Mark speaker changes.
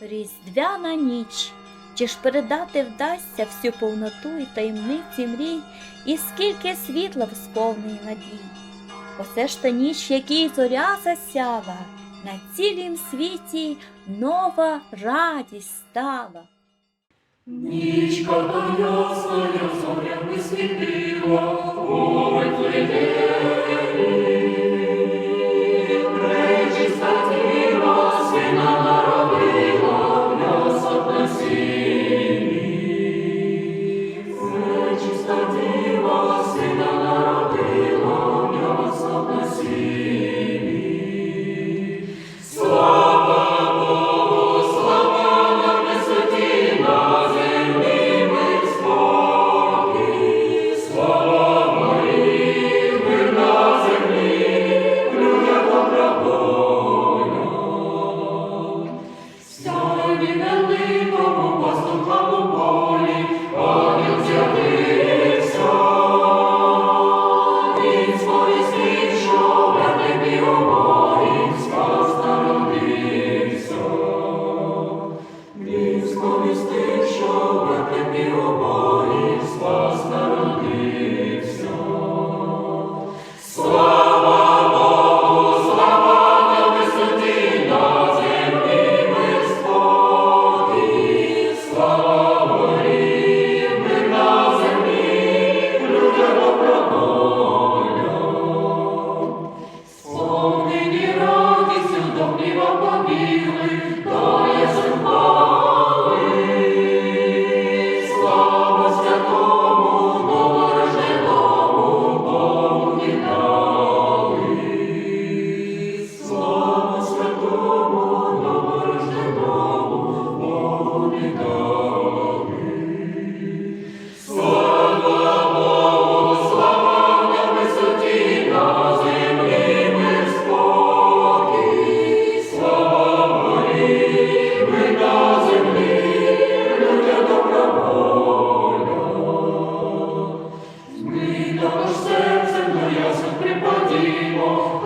Speaker 1: Різдвяна ніч, чи ж передати вдасться всю повноту і таємниці мрій, і скільки світла в сповненні надій. Оце ж та ніч, в якій зоря засяла, на цілім світі нова радість стала.
Speaker 2: Нічка та ясна, зоря не світила. always
Speaker 3: be Senhor.